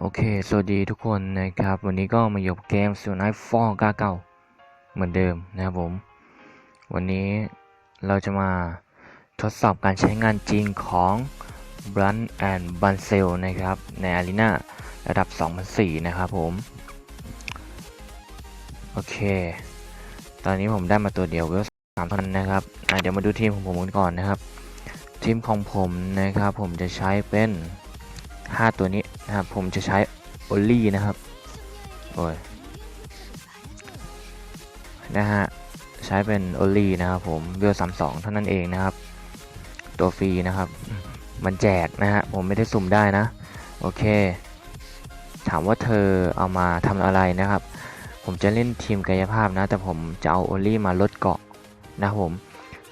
โอเค สวัสดีทุกคนนะครับ วันนี้ก็มาอยู่กับเกมสุนัขฟองก้าเก่าเหมือนเดิมนะครับผม วันนี้เราจะมาทดสอบการใช้งานจริงของ b r u n and b u n c e l นะครับ ใน Arena ระดับ 2004 นะครับผม โอเค ตอนนี้ผมได้มาตัวเดียวเวลสามเท่านั้นนะครับอะเดี๋ยวมาดูทีมของผมกันก่อนนะครับ ทีมของผมนะครับผมจะใช้เป็น 5 ตัวนี้ นะครับ ผมจะใช้โอลลี่นะครับ โอ้ย นะฮะ ใช้เป็นโอลลี่นะครับผมเวลสามสองเท่านั้นเองนะครับ ตัวฟรีนะครับ มันแจกนะฮะ ผมไม่ได้สุ่มได้นะ โอเค ถามว่าเธอเอามาทำอะไรนะครับ ผมจะเล่นทีมกายภาพนะ แต่ผมจะเอาโอลลี่มาลดเกาะนะครับผม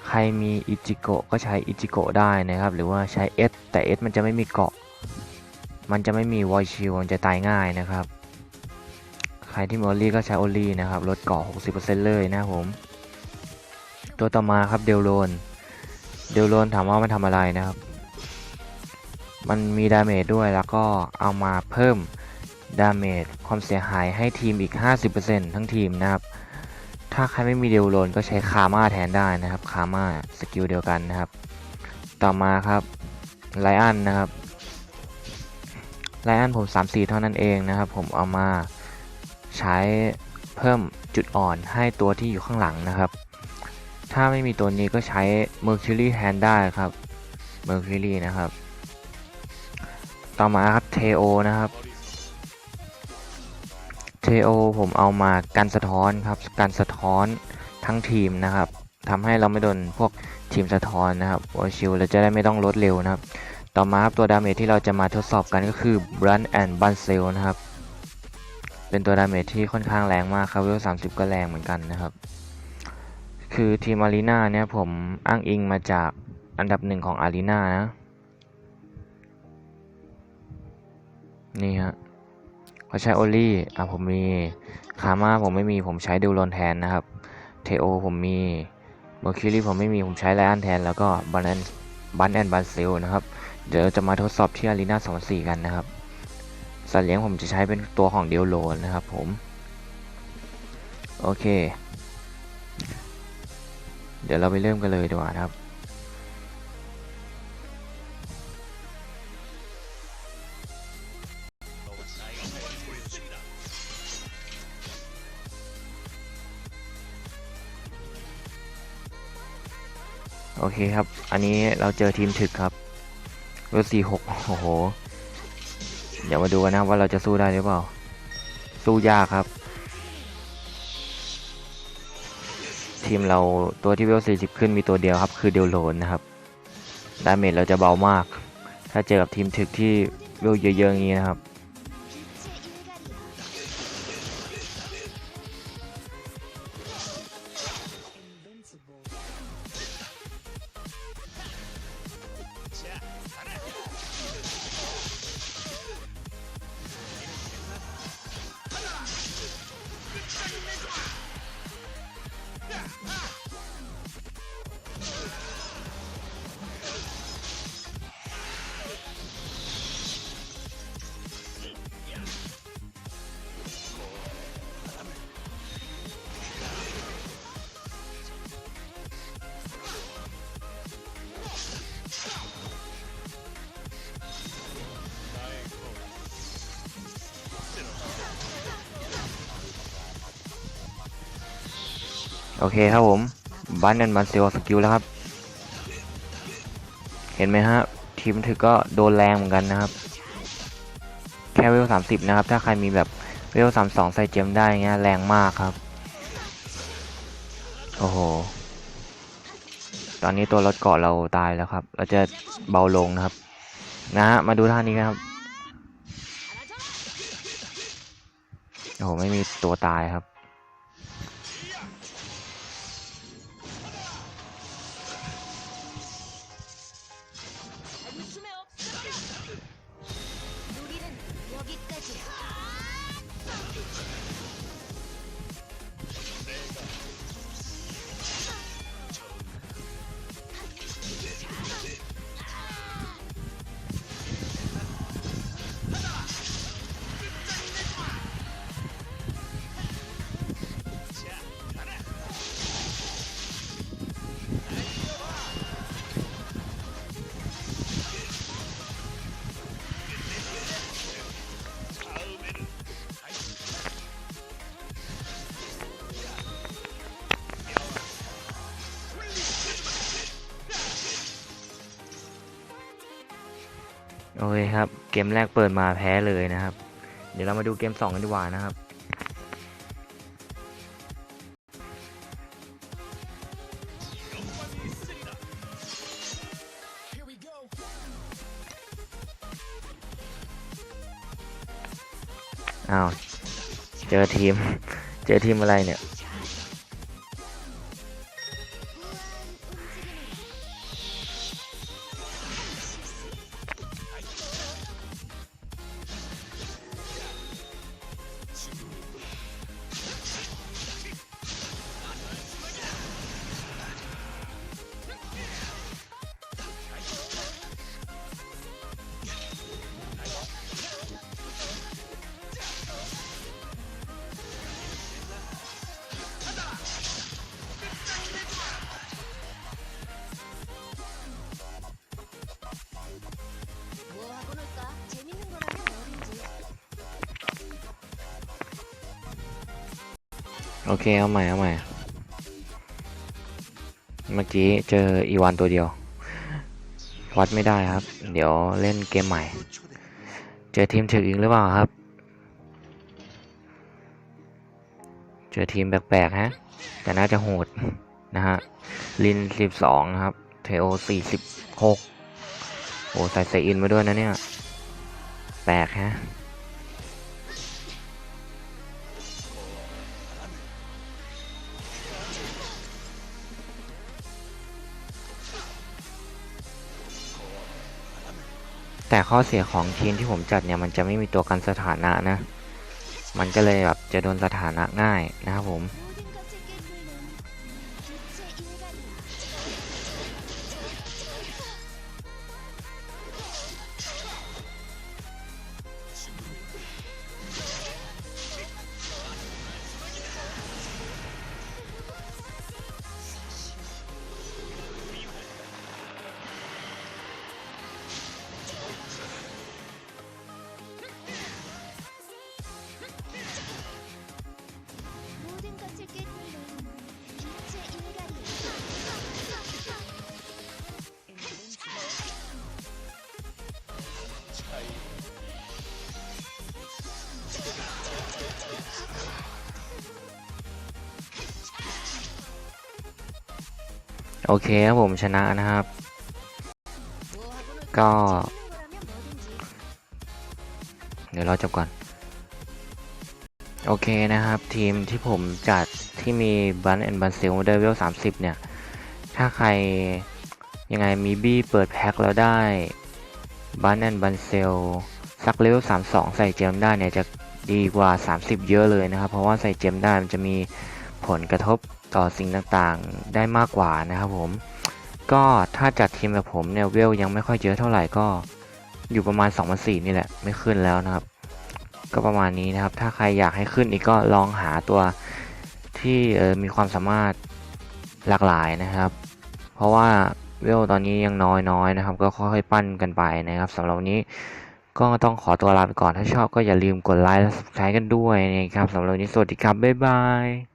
ใครมีอิจิโกะก็ใช้อิจิโกะได้นะครับ หรือว่าใช้ S แต่ S มันจะไม่มีเกาะ มันจะไม่มีวอยชิลมันจะตายง่ายนะครับ ใครที่มีโอลลี่ก็ใช้โอลลี่นะครับลดเกาะ60%เลยนะผม ตัวต่อมาครับเดลโลน เดลโลนถามว่ามันทำอะไรนะครับ มันมีดาเมจด้วยแล้วก็เอามาเพิ่มดาเมจความเสียหายให้ทีมอีก 50%ทั้งทีมนะครับ ถ้าใครไม่มีเดลโลนก็ใช้คาม่าแทนได้นะครับ คาม่าสกิลเดียวกันนะครับ ต่อมาครับไลอันนะครับ ไลอันผม 3 4 เท่านั้นเองนะครับ ผมเอามาใช้เพิ่มจุดอ่อนให้ตัวที่อยู่ข้างหลังนะครับ ถ้าไม่มีตัวนี้ก็ใช้ Mercury แทนได้ครับ Mercury นะครับ ต่อมาครับเทโอนะครับเทโอผมเอามากันสะท้อนครับกันสะท้อนทั้งทีมนะครับทำให้เราไม่โดนพวกทีมสะท้อนนะครับวอชิลเราจะได้ไม่ต้องลดเร็วนะครับ ต่อมาครับตัวดาเมจที่เราจะมาทดสอบกันก็คือ b r u n and b u n c e l นะครับ เป็นตัวดาเมจที่ค่อนข้างแรงมากครับเวล30 ก็แรงเหมือนกันนะครับ คือทีมอารีนาเนี่ยผมอ้างอิงมาจากอันดับหนึ่งของอารีนานะ นี่ฮะเขาใช้โอลี่อะผมมีคาม่าผมไม่มีผมใช้ดูโลนแทนนะครับ เทโอผมมีเมอร์คิวรีผมไม่มีผมใช้ไลอันแทน แล้วก็บันแอนบันแอนบันเซลนะครับ เดี๋ยวจะมาทดสอบที่อารีนา24 กันนะครับ สัตว์เลี้ยงผมจะใช้เป็นตัวของเดียวโลนนะครับผม โอเค เดี๋ยวเราไปเริ่มกันเลยดีกว่านะครับ โอเคครับ อันนี้เราเจอทีมถึกครับ เวลสี่หกโอ้โห เดี๋ยวมาดูกันนะว่าเราจะสู้ได้หรือเปล่า สู้ยากครับ ทีมเราตัวที่เวล40ขึ้นมีตัวเดียวครับ คือเดลโลนนะครับ ดาเมจเราจะเบามาก ถ้าเจอกับทีมถึกที่เวลเยอะๆอย่างนี้นะครับ โอเคครับผมบันแอนบันเซลสกิลแล้วครับ เห็นไหมฮะ ทีมถึกก็โดนแรงเหมือนกันนะครับ แค่เวล30นะครับ ถ้าใครมีแบบเวล32ใส่เจมได้เงี้ยแรงมากครับ โอ้โห ตอนนี้ตัวรถเกาะเราตายแล้วครับ เราจะเบาลงนะครับ นะฮะ มาดูท่านี้ครับ โอ้โห ไม่มีตัวตายครับ โอเคครับ เกมแรกเปิดมาแพ้เลยนะครับ เดี๋ยวเรามาดูเกม2กันดีกว่านะครับ อ้าว เจอทีม เจอทีมอะไรเนี่ย โอเค เอาใหม่ เอาใหม่ เมื่อกี้เจออีวานตัวเดียว วัดไม่ได้ครับ เดี๋ยวเล่นเกมใหม่ เจอทีมถึกอีกหรือเปล่าครับ เจอทีมแปลกๆฮะ แต่น่าจะโหดนะฮะ ลินสิบสองครับ เทโอสี่สิบหกโอ้ใส่ใส่อินมาด้วยนะเนี่ย แปลกฮะ แต่ข้อเสียของทีมที่ผมจัดเนี่ยมันจะไม่มีตัวกันสถานะนะ มันก็เลยแบบจะโดนสถานะง่ายนะครับผม โอเคครับผมชนะนะครับ ก็ เดี๋ยวรอจบก่อน โอเคนะครับ ทีมที่ผมจัดที่มีบันแอนบันซิลเดเวลสามสิบเนี่ย ถ้าใครยังไงมีบี้เปิดแพ็คแล้วได้บันแอนบันเซลซักเลเวลสามสองใส่เจมได้เนี่ยจะดีกว่า 30 เยอะเลยนะครับ เพราะว่าใส่เจมได้มันจะมี ผลกระทบต่อสิ่งต่างๆ ได้มากกว่านะครับผม ก็ถ้าจัดทีมแบบผมเนี่ยเวลยังไม่ค่อยเยอะเท่าไหร่ก็อยู่ประมาณ2 4 0 0นี่แหละ ไม่ขึ้นแล้วนะครับ ก็ประมาณนี้นะครับ ถ้าใครอยากให้ขึ้นอีกก็ลองหาตัวที่ออมีความสามารถหลากหลายนะครับ เพราะว่าเวลตอนนี้ยังน้อยๆนะครับ ก็ค่อยๆปั้นกันไปนะครับสำหรับวันนี้ก็ต้องขอตัวลาไปก่อน ถ้าชอบก็อย่าลืมกดไลค์และ subscribe กันด้วยนะครับสำหรับวันนี้สวัสดีครับ บ๊ายบาย